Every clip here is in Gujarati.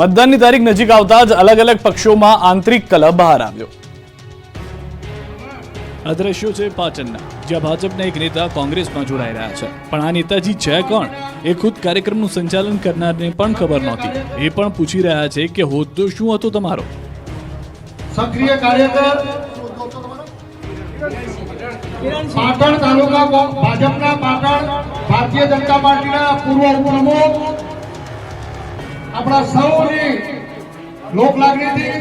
મતદાનની તારીખ નજીક આવતા જ અલગ અલગ પક્ષોમાં આંતરિક કલહ બહાર આવ્યો. આ છે પાટણના, જ્યાં ભાજપના એક નેતા કોંગ્રેસમાં જોડાઈ રહ્યા છે. પણ આ નેતાજી છે કોણ? એ ખુદ કાર્યક્રમનું સંચાલન કરનારને પણ ખબર નહોતી. એ પણ પૂછી રહ્યા છે કે હોદ્દો શું હતો તમારો? સક્રિય કાર્યકર પાટણ તાલુકા ભાજપના પાટણ ભારતીય જનતા પાર્ટીના પૂર્વ ઉપપ્રમુખ આપણા સૌની લોક લાગણીથી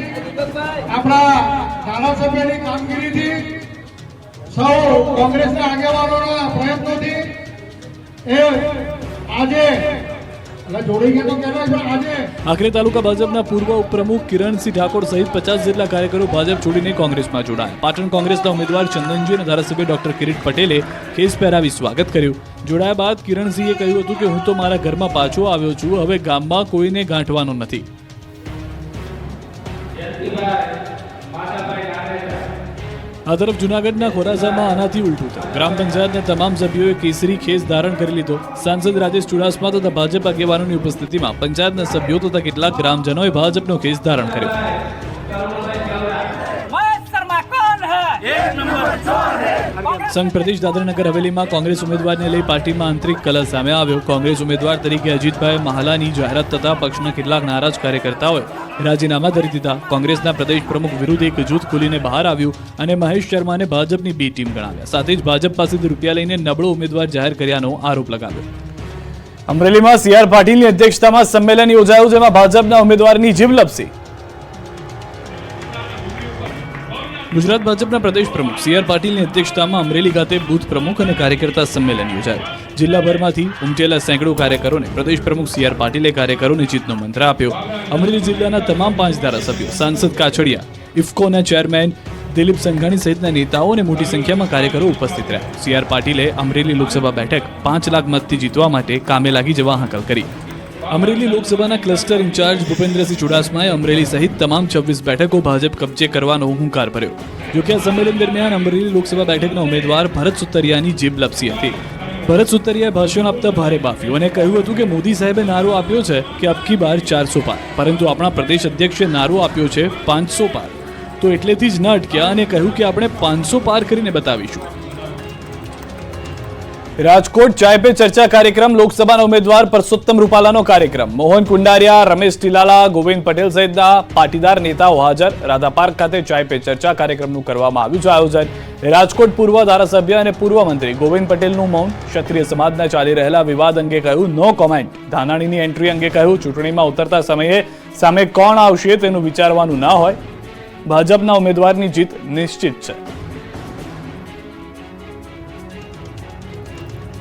આપણા ધારાસભ્યની કામગીરીથી સૌ કોંગ્રેસના આગેવાનોના પ્રયત્નોથી એ આજે આખરે તાલુકા ભાજપના પૂર્વ ઉપપ્રમુખ કિરણસિંહ ઠાકોર સહિત પચાસ જેટલા કાર્યકરો ભાજપ છોડીને કોંગ્રેસમાં જોડાયા. પાટણ કોંગ્રેસના ઉમેદવાર ચંદનજી અને ધારાસભ્ય ડોક્ટર કિરીટ પટેલે કેસ પહેરાવી સ્વાગત કર્યું. જોડાયા બાદ કિરણસિંહે કહ્યું હતું કે હું તો મારા ઘરમાં પાછો આવ્યો છું હવે ગામમાં કોઈને ગાંઠવાનો નથી. આ તરફ જુનાગઢના ખોરાસામાં આનાથી ઉલટું થયું. ગ્રામ પંચાયતના તમામ સભ્યોએ કેસરી ખેસ ધારણ કરી લીધો. સાંસદ રાજેશ ચુડાસમા તથા ભાજપ આગેવાનોની ઉપસ્થિતિમાં પંચાયતના સભ્યો તથા કેટલાક ગ્રામજનોએ ભાજપનો ખેસ ધારણ કર્યો. સંઘ પ્રદેશ દાદરાનગર હવેલીમાં કોંગ્રેસ ઉમેદવારને લઈ પાર્ટીમાં આંતરિક કલહ સામે આવ્યો. કોંગ્રેસ ઉમેદવાર તરીકે અજીતભાઈ મહાલાની જાહેરાત થતાં પક્ષના કેટલાક નારાજ કાર્યકર્તાઓએ રાજીનામા ધરી દીધા. કોંગ્રેસના પ્રદેશ પ્રમુખ વિરુદ્ધ એક જૂથ ખોલીને બહાર આવ્યું અને મહેશ શર્માને ભાજપની બી ટીમ ગણાવ્યા. સાથે જ ભાજપ પાસેથી રૂપિયા લઈને નબળો ઉમેદવાર જાહેર કર્યાનો આરોપ લગાવ્યો. અમરેલીમાં સીઆર પાટીલની અધ્યક્ષતામાં સંમેલન યોજાયું, જેમાં ભાજપના ઉમેદવારની જીભ ગુજરાત ભાજપના પ્રદેશ પ્રમુખ સી આર પાટીલની અધ્યક્ષતામાં અમરેલી ખાતે બૂથ પ્રમુખ અને કાર્યકર્તા સંમેલન યોજાયું. જિલ્લાભરમાંથી ઉમટેલા સેંકડો કાર્યકરોને પ્રદેશ પ્રમુખ સી આર પાટીલે કાર્યકરોને જીતનો મંત્ર આપ્યો. અમરેલી જિલ્લાના તમામ પાંચ ધારાસભ્યો, સાંસદ કાછડિયા, ઇફકોના ચેરમેન દિલીપ સંઘાણી સહિતના નેતાઓ અને મોટી સંખ્યામાં કાર્યકરો ઉપસ્થિત રહ્યા. સી આર પાટીલે અમરેલી લોકસભા બેઠક પાંચ લાખ મતથી જીતવા માટે કામે લાગી જવા હાંકલ કરી. અમરેલી લોકસભાના ક્લસ્ટર ઇન્ચાર્જ ભૂપેન્દ્રસિંહ ચુડાસમાએ અમરેલી સહિત તમામ છવ્વીસ બેઠકો ભાજપ કબજે કરવાનો હુંકાર ભર્યો. જોકે આ સંમેલન દરમિયાન અમરેલી લોકસભા બેઠકના ઉમેદવાર ભરત સુતરિયાની જીભ લપસી હતી. ભરત સુતરિયાએ ભાષણ આપતા ભારે બાફ્યું અને કહ્યું હતું કે મોદી સાહેબે નારો આપ્યો છે કે અબકી બાર ચારસો પાર, પરંતુ આપણા પ્રદેશ અધ્યક્ષે નારો આપ્યો છે પાંચસો પાર. તો એટલેથી જ ન અટક્યા અને કહ્યું કે આપણે પાંચસો પાર કરીને બતાવીશું. રાજકોટ ચાય પે ચર્ચા કાર્યક્રમ, લોકસભાના ઉમેદવાર પરસોત્તમ રૂપાલાનો કાર્યક્રમ. મોહન કુંડારિયા, રમેશ ટીલાલા, ગોવિંદ પટેલ સહિતના પાટીદાર નેતાઓ હાજર. રાધા પાર્ક ખાતે ચાય પે ચર્ચા કાર્યક્રમનું કરવામાં આવ્યું છે આયોજન. રાજકોટ પૂર્વ ધારાસભ્ય અને પૂર્વ મંત્રી ગોવિંદ પટેલનું મૌન. ક્ષત્રિય સમાજના ચાલી રહેલા વિવાદ અંગે કહ્યું, નો કોમેન્ટ ધાનાણીની એન્ટ્રી અંગે કહ્યું, ચૂંટણીમાં ઉતરતા સમયે સામે કોણ આવશે તેનું વિચારવાનું ના હોય. ભાજપના ઉમેદવારની જીત નિશ્ચિત છે.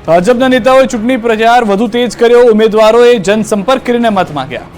ભાજપના નેતાઓએ ચૂંટણી પ્રચાર વધુ તેજ કર્યો. ઉમેદવારોએ જનસંપર્ક કરીને મત માંગ્યા.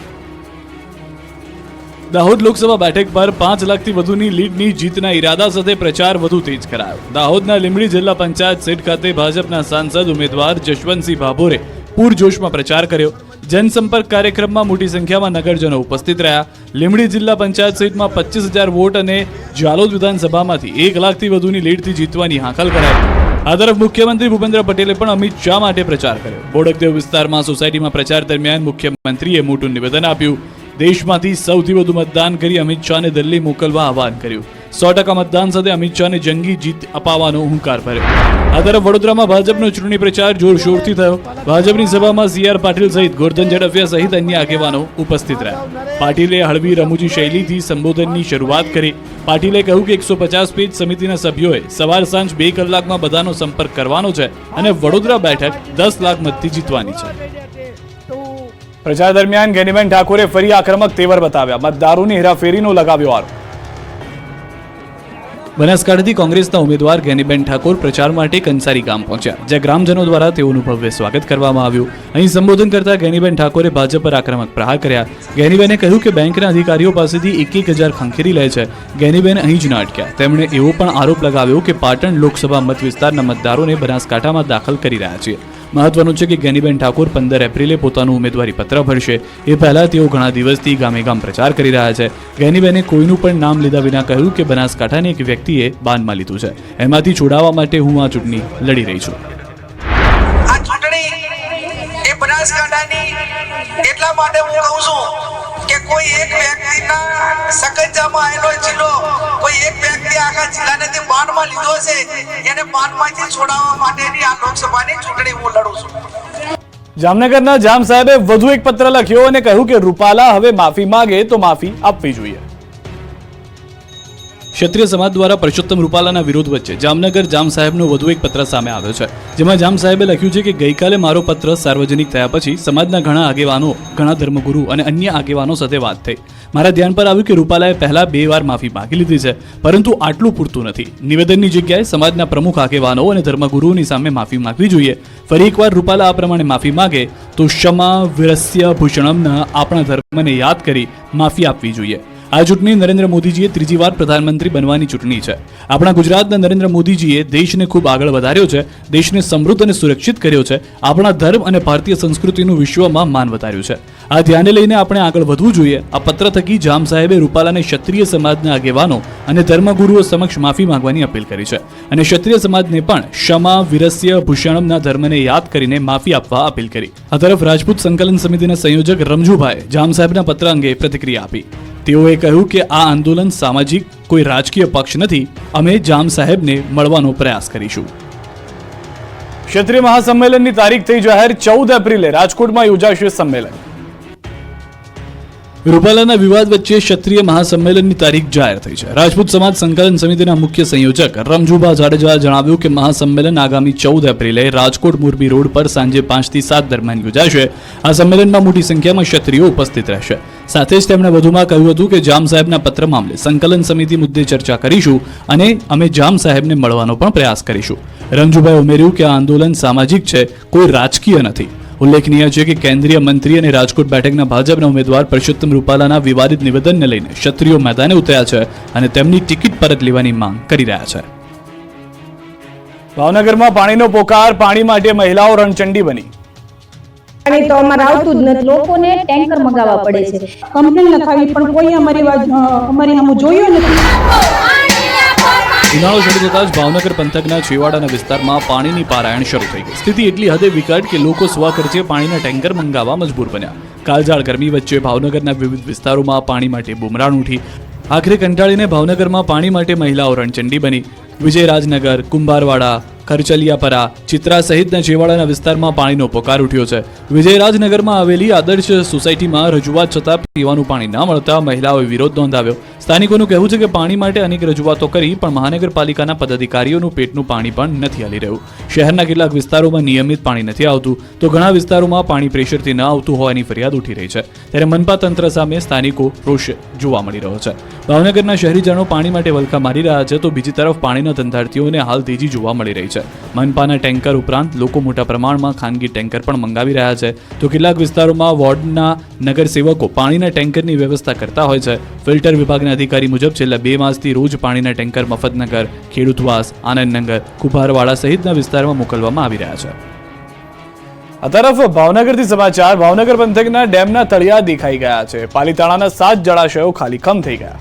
દાહોદ લોકસભા બેઠક પર પાંચ લાખથી વધુની લીડની જીતના ઈરાદા સાથે પ્રચાર વધુ તેજ કરાયો. દાહોદના લીંબડી જિલ્લા પંચાયત સીટ ખાતે ભાજપના સાંસદ ઉમેદવાર જશવંતસિંહ ભાભોરે પૂરજોશમાં પ્રચાર કર્યો. જનસંપર્ક કાર્યક્રમમાં મોટી સંખ્યામાં નગરજનો ઉપસ્થિત રહ્યા. લીંબડી જિલ્લા પંચાયત સીટમાં પચીસ હજાર વોટ અને જાલોદ વિધાનસભામાંથી એક લાખથી વધુની લીડથી જીતવાની હાંકલ કરાઈ. આ તરફ મુખ્યમંત્રી ભૂપેન્દ્ર પટેલે પણ અમિત શાહ માટે પ્રચાર કર્યો. બોડકદેવ વિસ્તારમાં સોસાયટીમાં પ્રચાર દરમિયાન મુખ્યમંત્રીએ મોટું નિવેદન આપ્યું. દેશમાંથી સૌથી વધુ મતદાન કરી અમિત શાહને દિલ્હી મોકલવા આહવાન કર્યું. સો ટકા મતદાન સાથે અમિત શાહને જંગી જીત અપાવવાનો હુંકાર ભર્યો. આ તરફ વડોદરામાં ભાજપનો ચૂંટણી પ્રચાર જોરશોરથી થયો. ભાજપની સભામાં સી આર પાટીલ સહિત ગોરધન ઝડફિયા સહિત અન્ય આગેવાનો ઉપસ્થિત રહ્યા. પાટીલે હળવી રમૂજી શૈલીથી સંબોધનની શરૂઆત કરી. પાટીલે કહ્યું કે એકસો પચાસ પેજ સમિતિના સભ્યોએ સવાર સાંજ બે કલાકમાં બધાનો સંપર્ક કરવાનો છે અને વડોદરા બેઠક દસ લાખ મતથી જીતવાની છે. પ્રચાર દરમિયાન ગેનીબેન ઠાકોરે ફરી આક્રમક તેવર બતાવ્યા. મતદારોની હેરાફેરીનો લગાવ્યો આરોપ. બનાસકાંઠાથી કોંગ્રેસના ઉમેદવાર ગેનીબેન ઠાકોર પ્રચાર માટે કંસારી ગામ પહોંચ્યા, જ્યાં ગ્રામજનો દ્વારા તેઓનું ભવ્ય સ્વાગત કરવામાં આવ્યું. અહીં સંબોધન કરતા ગેનીબેન ઠાકોરે ભાજપ પર આક્રમક પ્રહાર કર્યા. ગેનીબેને કહ્યું કે બેંકના અધિકારીઓ પાસેથી એક એક હજાર ખંખેરી લે છે. ગેનીબેન અહીં જ ન અટક્યા. તેમણે એવો પણ આરોપ લગાવ્યો કે પાટણ લોકસભા મત વિસ્તારના મતદારોને બનાસકાંઠામાં દાખલ કરી રહ્યા છે મહત્વનું છે કે ગેનીબેન ઠાકોર પંદર એપ્રિલે પોતાનું ઉમેદવારી પત્ર ભરશે. એ પહેલા તેઓ ઘણા દિવસથી ગામે ગામ પ્રચાર કરી રહ્યા છે. ગેનીબેને કોઈનું પણ નામ લીધા વિના કહ્યું કે બનાસકાંઠાને એક વ્યક્તિએ બાનમાં લીધું છે. એમાંથી છોડાવવા માટે હું આ ચૂંટણી લડી રહી છું. માટે હું કહું છું કે કોઈ સકંજામાં આવેલો જિલ્લો કોઈ એક વ્યક્તિ આખા જિલ્લાનેથી બાનમાં લીધો છે, એને બાનમાંથી છોડાવવા માટેની આ લોકસભાની ચૂંટણી હું લડું છું. જામનગરના જામ સાહેબે વધુ એક પત્ર લખ્યો અને કહ્યું કે રૂપાલા હવે માફી માંગે તો માફી આપવી જોઈએ. ક્ષત્રિય સમાજ દ્વારા પરસોત્તમ રૂપાલાના વિરોધ વચ્ચે જામનગર જામ સાહેબનો વધુ એક પત્ર સામે આવ્યો છે, જેમાં જામ સાહેબે લખ્યું છે કે ગઈકાલે મારો પત્ર સાર્વજનિક થયા પછી સમાજના ઘણા આગેવાનો, ઘણા ધર્મગુરુ અને અન્ય આગેવાનો સાથે વાત થઈ. મારા ધ્યાન પર આવ્યું કે રૂપાલાએ પહેલા બે વાર માફી માંગી લીધી છે, પરંતુ આટલું પૂરતું નથી. નિવેદનની જગ્યાએ સમાજના પ્રમુખ આગેવાનો અને ધર્મગુરુઓની સામે માફી માંગવી જોઈએ. ફરી એકવાર રૂપાલા આ પ્રમાણે માફી માંગે તો ક્ષમા, વિરસ્ય ભૂષણમના આપણા ધર્મને યાદ કરી માફી આપવી જોઈએ. આ ચૂંટણી નરેન્દ્ર મોદીજીએ ત્રીજી વાર પ્રધાનમંત્રી બનવાની ચૂંટણી છે. આપણા ગુજરાતના નરેન્દ્ર મોદીજીએ દેશને ખૂબ આગળ વધાર્યો છે, દેશને સમૃદ્ધ અને સુરક્ષિત કર્યો છે, આપણા ધર્મ અને ભારતીય સંસ્કૃતિનું વિશ્વમાં માન વધાર્યું છે. આ ધ્યાને લઈને આપણે આગળ વધવું જોઈએ. આ પત્ર થકી જામ સાહેબે રૂપાલાને ક્ષત્રિય સમાજના આગેવાનો અને ધર્મગુરુઓ સમક્ષ માફી માંગવાની અપીલ કરી છે. અને ક્ષત્રિય સમાજને પણ ક્ષમા, વિરસ્ય, ભૂષણમના ધર્મને યાદ કરીને માફી આપવા અપીલ કરી. આ તરફ રાજપૂત સંકલન સમિતિના સંયોજક રમજુભાઈ જામ સાહેબના પત્ર અંગે પ્રતિક્રિયા આપી. તેઓએ કહ્યું કે આ આંદોલન સામાજિક કોઈ રાજકીય પક્ષ નથી, અમે જામ સાહેબને મળવાનો પ્રયાસ કરીશું. ક્ષત્રિય મહાસંમેલનની તારીખ થઈ જાહેર ચૌદ એપ્રિલે રાજકોટમાં યોજાશે સંમેલન. રૂપાલાના વિવાદ વચ્ચે ક્ષત્રિય મહાસંમેલનની તારીખ જાહેર થઈ છે. રાજપૂત સમાજ સંકલન સમિતિના મુખ્ય સંયોજક રમજુભા જાડેજાએ જણાવ્યું કે મહાસંમેલન આગામી ચૌદ એપ્રિલે રાજકોટ મોરબી રોડ પર સાંજે પાંચથી સાત દરમિયાન યોજાશે. આ સંમેલનમાં મોટી સંખ્યામાં ક્ષત્રિયો ઉપસ્થિત રહેશે. સાથે જ તેમણે વધુમાં કહ્યું હતું કે જામ સાહેબના પત્ર મામલે સંકલન સમિતિ મુદ્દે ચર્ચા કરીશું અને અમે જામ સાહેબને મળવાનો પણ પ્રયાસ કરીશું. રંજુભાઈ ઉમેર્યું કે આ આંદોલન સામાજિક છે, કોઈ રાજકીય નથી. ઉલ્લેખનીય છે કે કેન્દ્રીય મંત્રી અને રાજકોટ બેઠકના ભાજપના ઉમેદવાર પરસોત્તમ રૂપાલાના વિવાદિત નિવેદનને લઈને ક્ષત્રિયો મેદાને ઉતર્યા છે અને તેમની ટિકિટ પરત લેવાની માંગ કરી રહ્યા છે. ભાવનગરમાં પાણીનો પોકાર, પાણી માટે મહિલાઓ રણચંડી બની. પાણી તો અમારે આવતું જ નથી. લોકોને ટેન્કર મગાવવા પડે છે. કમ્પ્લેન લખાવી પણ કોઈ અમારી અમારી હમું જોયું નથી. ઉનાળો શરૂ થતાં જ ભાવનગર પંથકના છેવાડાના વિસ્તારમાં પાણીની પારાયણ શરૂ થઈ ગઈ. સ્થિતિ એટલી હદે વિકટ કે લોકો સ્વખર્ચે પાણીના ટેન્કર મંગાવવા મજબૂર બન્યા. કાળઝાળ ગરમી વચ્ચે ભાવનગરના વિવિધ વિસ્તારોમાં પાણી માટે બુમરાણ ઉઠી. આખરે કંટાળીને ભાવનગરમાં પાણી માટે મહિલાઓ રણચંડી બની. વિજયરાજનગર, કુંભારવાડા ખરચલિયાપરા, ચિત્રા સહિતના છેવાડાના વિસ્તારમાં પાણીનો પોકાર ઉઠ્યો છે. વિજયરાજનગરમાં આવેલી આદર્શ સોસાયટીમાં રજૂઆત છતાં પીવાનું પાણી ન મળતા મહિલાઓએ વિરોધ નોંધાવ્યો. સ્થાનિકોનું કહેવું છે કે પાણી માટે અનેક રજૂઆતો કરી, પણ મહાનગરપાલિકાના પદાધિકારીઓનું પેટનું પાણી પણ નથી હાલી રહ્યું. શહેરના કેટલાક વિસ્તારોમાં નિયમિત પાણી નથી આવતું, તો ઘણા વિસ્તારોમાં પાણી પ્રેશરથી ન આવતું હોવાની ફરિયાદ ઉઠી રહી છે. ત્યારે મનપા તંત્ર સામે સ્થાનિકો રોષ જોવા મળી રહ્યો છે. ભાવનગરના શહેરીજનો પાણી માટે વલખા મારી રહ્યા છે, તો બીજી તરફ પાણીના ધંધાર્થીઓને હાલ તેજી જોવા મળી રહી છે. મનપાના ટેન્કર ઉપરાંત લોકો મોટા પ્રમાણમાં ખાનગી ટેન્કર પણ મંગાવી રહ્યા છે. તો કેટલાક વિસ્તારોમાં વોર્ડના નગરસેવકો પાણીના ટેન્કરની વ્યવસ્થા કરતા હોય છે. ફિલ્ટર વિભાગના અધિકારી મુજબ છેલ્લા બે માસથી રોજ પાણીના ટેન્કર મફતનગર, ખેડૂતવાસ, આનંદનગર, કુભારવાડા સહિતના વિસ્તારમાં મોકલવામાં આવી રહ્યા છે. આ તરફ ભાવનગરથી સમાચાર, ભાવનગર પંથકના ડેમના તળિયા દેખાઈ ગયા છે. પાલીતાણાના સાત જળાશયો ખાલીખમ થઈ ગયા.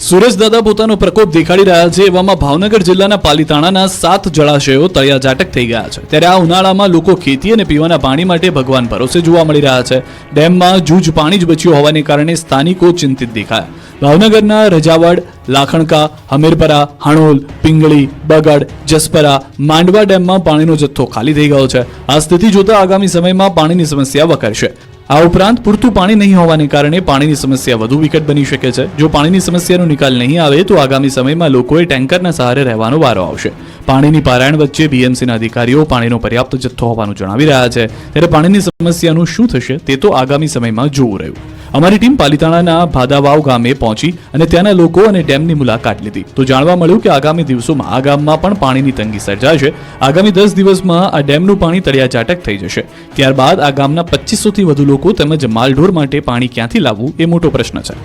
સુરેશ દાદા પોતાનો પ્રકોપ દેખાડી રહ્યા છે એવામાં ભાવનગર જિલ્લાના પાલીતાણાના સાત જળાશયો તળિયા ઝાટક થઈ ગયા છે. ત્યારે આ ઉનાળામાં લોકો ખેતી અને પીવાના પાણી માટે ભગવાન ભરોસે જોવા મળી રહ્યા છે. ડેમમાં જૂજ પાણી જ બચ્યું હોવાને કારણે સ્થાનિકો ચિંતિત દેખાયા. ભાવનગરના રજાવડ, લાખણકા, હમીરપરા, હણોલ, પિંગળી, બગડ, જસપરા, માંડવા ડેમમાં પાણીનો જથ્થો ખાલી થઈ ગયો છે. આ સ્થિતિ જોતા આગામી સમયમાં પાણીની સમસ્યા વકરશે. આ ઉપરાંત પૂરતું પાણી નહીં હોવાને કારણે પાણીની સમસ્યા વધુ વિકટ બની શકે છે. જો પાણીની સમસ્યાનો નિકાલ નહીં આવે તો આગામી સમયમાં લોકોએ ટેન્કરના સહારે રહેવાનો વારો આવશે. પાણીની પારાયણ વચ્ચે બીએમસીના અધિકારીઓ પાણીનો પર્યાપ્ત જથ્થો હોવાનું જણાવી રહ્યા છે. ત્યારે પાણીની સમસ્યાનું શું થશે તે તો આગામી સમયમાં જોવું રહ્યું. અમારી ટીમ પાલિતાણાના ભાદાવાવ ગામે પહોંચી અને ત્યાંના લોકો અને ડેમની મુલાકાત લીધી. તો જાણવા મળ્યું કે આગામી દિવસોમાં આ ગામમાં પણ પાણીની તંગી સર્જાશે. આગામી દસ દિવસમાં આ ડેમનું પાણી તળિયાચાટક થઈ જશે. ત્યારબાદ આ ગામના પચીસોથી વધુ લોકો તેમજ માલઢોર માટે પાણી ક્યાંથી લાવવું એ મોટો પ્રશ્ન છે.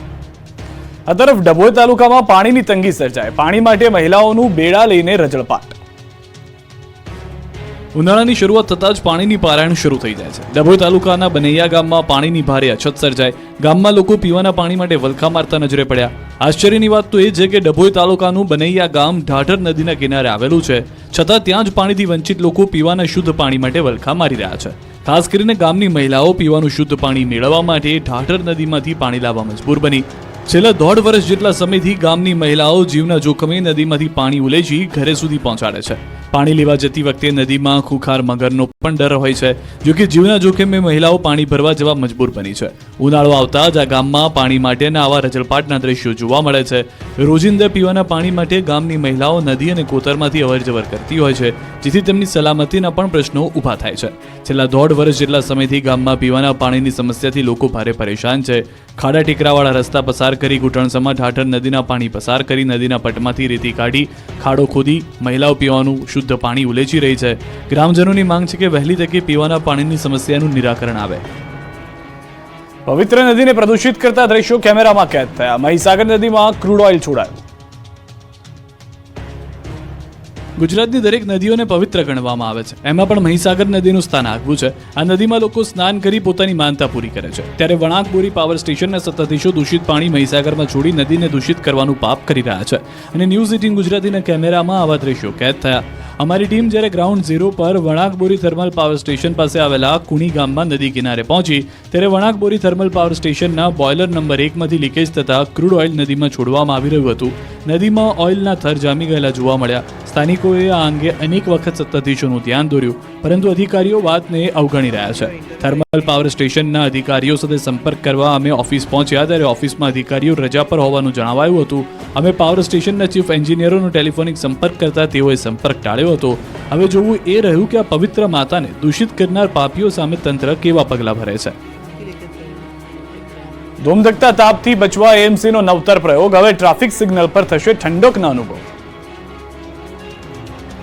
આ તરફ ડભોઈ તાલુકામાં પાણીની તંગી સર્જાય. પાણી માટે મહિલાઓનું બેડા લઈને રજળપાટ. ઉનાળાની શરૂઆત થતાં જ પાણીની પારાયણ શરૂ થઈ જાય છે. ડભોઈ તાલુકાના બનૈયા ગામમાં પાણીની ભારે અછત સર્જાય ગામમાં લોકો પીવાના પાણી માટે વલખા મારતા નજરે પડ્યા. આશ્ચર્યની વાત તો એ છે કે ડભોઈ તાલુકાનું બનૈયા ગામ ઢાઢર નદીના કિનારે આવેલું છે. છતાં ત્યાં જ પાણીથી વંચિત લોકો પીવાના શુદ્ધ પાણી માટે વલખા મારી રહ્યા છે. ખાસ કરીને ગામની મહિલાઓ પીવાનું શુદ્ધ પાણી મેળવવા માટે ઢાઢર નદીમાંથી પાણી લાવવા મજબૂર બની. છેલ્લા દોઢ વર્ષ જેટલા સમયથી ગામની મહિલાઓ જીવના જોખમે નદીમાંથી પાણી ઉલેચી ઘરે સુધી પહોંચાડે છે. પાણી લેવા જતી વખતે નદીમાં ખુખાર મગરનો પણ ડર હોય છે, જો જીવના જોખમે મહિલાઓ પાણી ભરવા જવા મજબૂર બની છે. ઉનાળો આવતા જ આ ગામમાં પાણી માટેના આવા રજળપાટના દ્રશ્યો જોવા મળે છે. રોજિંદા પીવાના પાણી માટે ગામની મહિલાઓ નદી અને કોતરમાંથી અવરજવર કરતી હોય છે, જેથી તેમની સલામતીના પણ પ્રશ્નો ઊભા થાય છે. છેલ્લા દોઢ વર્ષ જેટલા સમયથી ગામમાં પીવાના પાણીની સમસ્યાથી લોકો ભારે પરેશાન છે. ખાડા ટેકરાવાળા રસ્તા પસાર કરી ઘૂંટણસમાં ઠાઠર નદીના પાણી પસાર કરી નદીના પટમાંથી રેતી કાઢી ખાડો ખોદી મહિલાઓ પીવાનું શુદ્ધ પાણી ઉલેચી રહી છે. ગ્રામજનોની માંગ છે કે વહેલી તકે પીવાના પાણીની સમસ્યાનું નિરાકરણ આવે. પવિત્ર નદીને પ્રદૂષિત કરતા દ્રશ્યો કેમેરામાં કેદ થયા. મહીસાગર નદીમાં ક્રૂડ ઓઇલ છોડાયું. ગુજરાતની દરેક નદીઓને પવિત્ર ગણવામાં આવે છે. એમાં પણ મહીસાગર નદીનું સ્થાન આગવું છે. આ નદીમાં લોકો સ્નાન કરી પોતાની માનતા પૂરી કરે છે. ત્યારે વણાકબોરી પાવર સ્ટેશનના સત્તાધીશો દૂષિત પાણી મહીસાગરમાં છોડી નદીને દૂષિત કરવાનું પાપ કરી રહ્યા છે. અને ન્યૂઝ એટીન ગુજરાતીના કેમેરામાં આવા દ્રશ્યો કેદ થયા. અમારી ટીમ જ્યારે ગ્રાઉન્ડ ઝીરો પર વણાકબોરી થર્મલ પાવર સ્ટેશન પાસે આવેલા કુણી ગામમાં નદી કિનારે પહોંચી, ત્યારે વણાકબોરી થર્મલ પાવર સ્ટેશનના બોઇલર નંબર એકમાંથી લીકેજ થતા ક્રૂડ ઓઇલ નદીમાં છોડવામાં આવી રહ્યું હતું. નદીમાં ઓઇલના થર જામી ગયેલા જોવા મળ્યા. સ્થાનિકોએ આ અંગે અનેક વખત સત્તાધીશોનું ધ્યાન દોર્યું, પરંતુ અધિકારીઓ વાતને અવગણી રહ્યા છે. થર્મલ પાવર સ્ટેશનના અધિકારીઓ સાથે સંપર્ક કરવા અમે ઓફિસ પહોંચ્યા, ત્યારે ઓફિસમાં અધિકારીઓ રજા પર હોવાનું જણાવાયું હતું. અમે પાવર સ્ટેશનના ચીફ એન્જિનિયરોનો ટેલિફોનિક સંપર્ક કરતા તેઓએ સંપર્ક ટાળ્યો હતો. હવે જોવું એ રહ્યું કે આ પવિત્ર માતાને દૂષિત કરનાર પાપીઓ સામે તંત્ર કેવા પગલાં ભરે છે. ધૂમધકતા તાપથી બચવા એએમસીનો નવતર પ્રયોગ. હવે ટ્રાફિક સિગ્નલ પર થશે ઠંડકનો અનુભવ.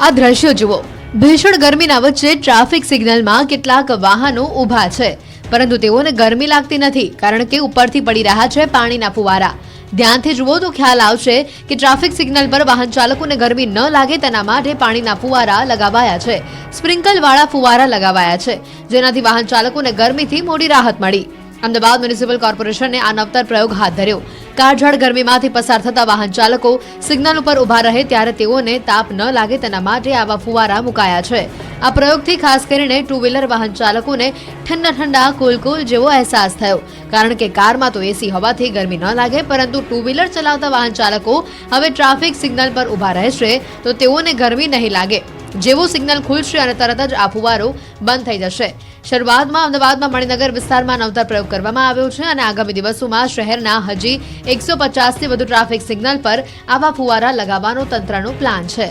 આ દ્રશ્યો જુઓ. ભીષણ ગરમીના વચ્ચે ટ્રાફિક સિગ્નલમાં કેટલાક વાહનો ઊભા છે. પરંતુ તેઓને ગરમી લાગતી નથી, કારણ કે ઉપરથી પડી રહ્યા છે પાણીના ફુવારા. ધ્યાનથી જુઓ તો ખ્યાલ આવશે કે ટ્રાફિક સિગ્નલ પર વાહન ચાલકોને ગરમી ન લાગે તેના માટે પાણીના ફુવારા લગાવાયા છે. સ્પ્રિંકલવાળા ફુવારા લગાવાયા છે, જેનાથી વાહન ચાલકોને ગરમીથી મોડી રાહત મળી. અમદાવાદ મ્યુનિસિપલ કોર્પોરેશને આ નવતર પ્રયોગ હાથ ધર્યો. કાળઝાળ ગરમીમાંથી પસાર થતા વાહન ચાલકો સિગ્નલ ઉપર ઊભા રહે ત્યારે તેઓને તાપ ન લાગે તેના માટે આવા ફુવારા મુકાયા છે. આ પ્રયોગથી ખાસ કરીને ટુ વ્હીલર વાહન ચાલકોને ઠંડા ઠંડા કુલ કુલ જેવો અહેસાસ થયો. કારણ કે કારમાં તો એસી હોવાથી ગરમી ન લાગે, પરંતુ ટુ વ્હીલર ચલાવતા વાહન ચાલકો હવે ટ્રાફિક સિગ્નલ પર ઊભા રહેશે તો તેઓને ગરમી નહીં લાગે. જેવું સિગ્નલ ખુલશે અને તરત જ આ ફુવારો બંધ થઈ જશે. શરૂઆતમાં અમદાવાદમાં મણિનગર વિસ્તારમાં નવતર પ્રયોગ કરવામાં આવ્યો છે અને આગામી દિવસોમાં શહેરના હજી એકસો પચાસથી વધુ ટ્રાફિક સિગ્નલ પર આવા ફુવારા લગાવવાનો તંત્રનો પ્લાન છે.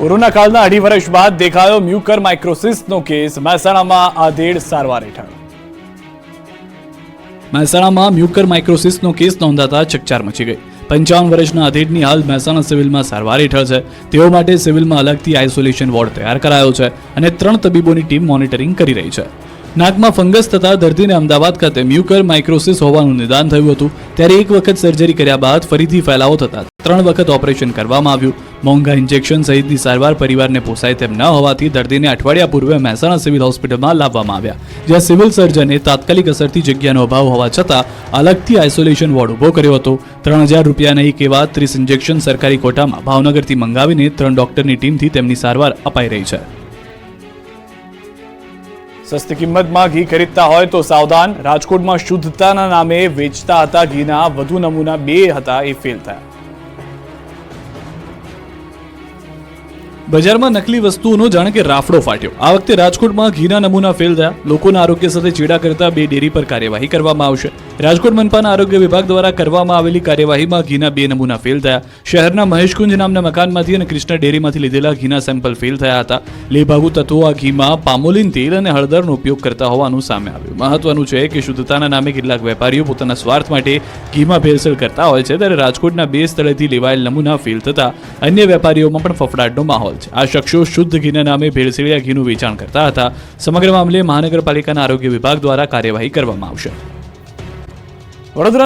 કોરોના કાળના અઢી વર્ષ બાદ દેખાયો મ્યુકર માઇક્રોસિસનો કેસ. મહેસાણામાં આધેડ સારવાર હેઠળ. મહેસાણામાં મ્યુકર માઇક્રોસિસનો કેસ નોંધાતા ચકચાર મચી ગઈ. પંચાવન વર્ષના આધેડની હાલ મહેસાણા સિવિલમાં સારવાર હેઠળ છે. તેઓ માટે સિવિલમાં અલગથી આઇસોલેશન વોર્ડ તૈયાર કરાયો છે અને ત્રણ તબીબોની ટીમ મોનિટરિંગ કરી રહી છે. નાકમાં ફંગસ થતા દર્દીને અમદાવાદ ખાતે મ્યુકર માઇક્રોસિસ હોવાનું નિદાન થયું હતું. ત્યારે એક વખત સર્જરી કર્યા બાદ ફરીથી ફેલાવો થતા ત્રણ વખત ઓપરેશન કરવામાં આવ્યું. મોંઘા ઇન્જેક્શન સહિતની સારવાર પરિવારને પોસાય તેમ ન હોવાથી દર્દીને અઠવાડિયા પૂર્વે મહેસાણા સિવિલ હોસ્પિટલમાં લાવવામાં આવ્યા. જ્યાં સિવિલ સર્જને તાત્કાલિક અસરથી જગ્યાનો અભાવ હોવા છતાં અલગથી આઇસોલેશન વોર્ડ ઊભો કર્યો હતો. ત્રણ હજાર રૂપિયાના એક એવા ત્રીસ ઇન્જેક્શન સરકારી કોટામાં ભાવનગરથી મંગાવીને ત્રણ ડોક્ટરની ટીમથી તેમની સારવાર અપાઈ રહી છે. સસ્તી કિંમતમાં ઘી ખરીદતા હોય તો સાવધાન. રાજકોટમાં શુદ્ધતાના નામે વેચતા હતા ઘીના. વધુ નમૂના બે હતા એ ફેલ થયા. બજારમાં નકલી વસ્તુઓનો જાણે કે રાફડો ફાટ્યો. આ વખતે રાજકોટમાં ઘીના નમૂના ફેલ થયા. લોકોના આરોગ્ય સાથે ચેડા કરતા બે ડેરી પર કાર્યવાહી કરવામાં આવશે. રાજકોટ મનપાના આરોગ્ય વિભાગ દ્વારા કરવામાં આવેલી કાર્યવાહીમાં ઘીના બે નમૂના ફેલ થયા. શહેરના મહેશકુંજ નામના મકાનમાંથી અને કૃષ્ણ ડેરીમાંથી લીધેલા ઘીના સેમ્પલ ફેલ થયા હતા. લેભાગુ તત્વો આ ઘીમાં પામોલિન તેલ અને હળદરનો ઉપયોગ કરતા હોવાનું સામે આવ્યું. મહત્વનું છે કે શુદ્ધતાના નામે કેટલાક વેપારીઓ પોતાના સ્વાર્થ માટે ઘીમાં ભેળસેળ કરતા હોય છે, ત્યારે રાજકોટના બે સ્થળેથી લેવાયેલ નમૂના ફેલ થતા અન્ય વેપારીઓમાં પણ ફફડાટનો માહોલ છે. આ શખ્સો શુદ્ધ ઘીના નામે ભેળસેળિયા ઘીનું વેચાણ કરતા હતા. સમગ્ર મામલે મહાનગરપાલિકાના આરોગ્ય વિભાગ દ્વારા કાર્યવાહી કરવામાં આવશે. વડોદરા